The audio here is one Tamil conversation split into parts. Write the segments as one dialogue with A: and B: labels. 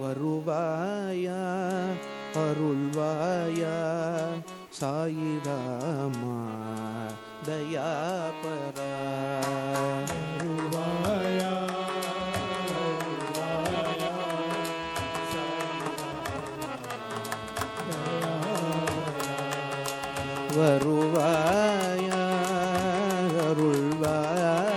A: வருவாயா? அருள்வாயா? சாயிராமா தயாபரா
B: வருவாயா வருவாயா?
A: அருள்வாயா?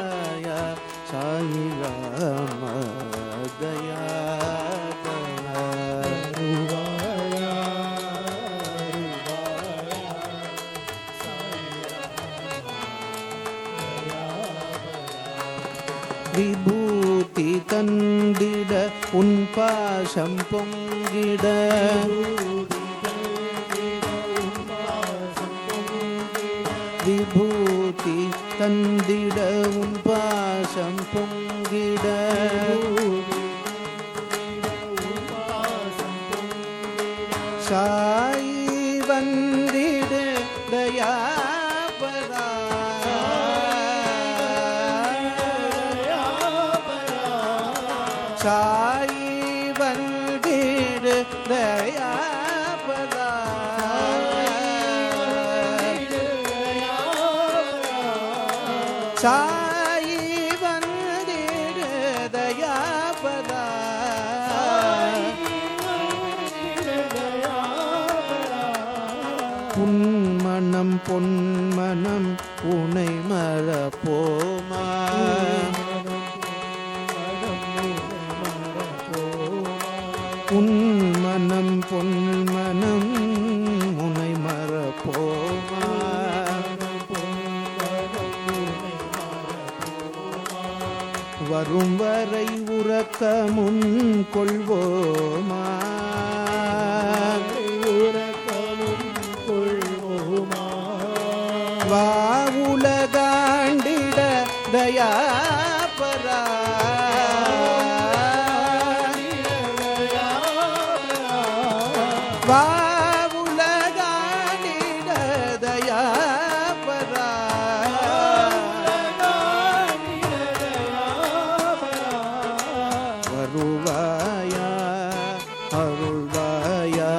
A: விபூதி தந்திட உன் பாசம் பொங்கிட விபூதி தந்திட உன் பாசம் பொங்கிட சாய் வந்திடு தயாபரா சாய் வந்திடு தயாபரா சாய் வந்திடு தயாபரா புன்மணம் பொன்மணம் உனை மறப்போமா உன்மனம் பொன்மனம் உனை மறப்போமா? வரும் வரை உறக்க முன் கொள்வோமா? வா உலகாண்டிட தயாபரா வா உலகாண்டிட தயாபரா? வருவாயா அருள்வாயா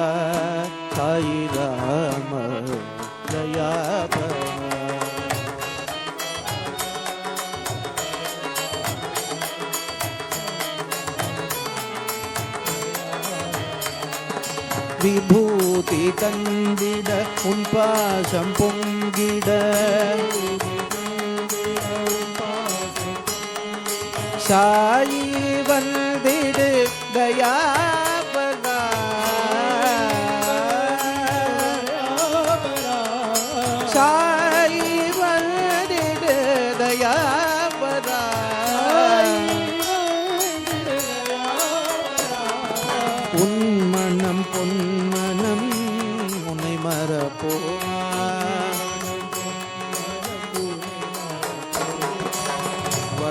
A: தாயிராம தயாபரா விபூதி தந்திட உன் பாசம் பொங்கிட. சாயி வந்திடு தயா உன்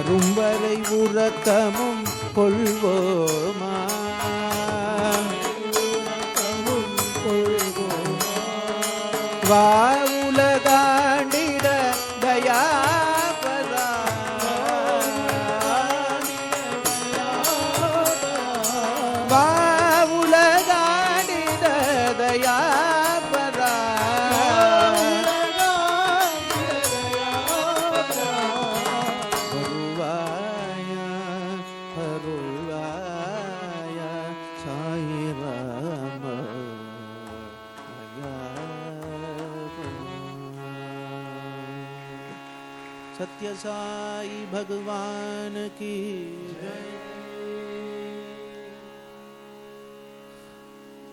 A: வரும் வரை உறக்கமும் கொள்வோமா? வா உலகாண்டிட தயாபரா. வா सत्य साई भगवान की जय।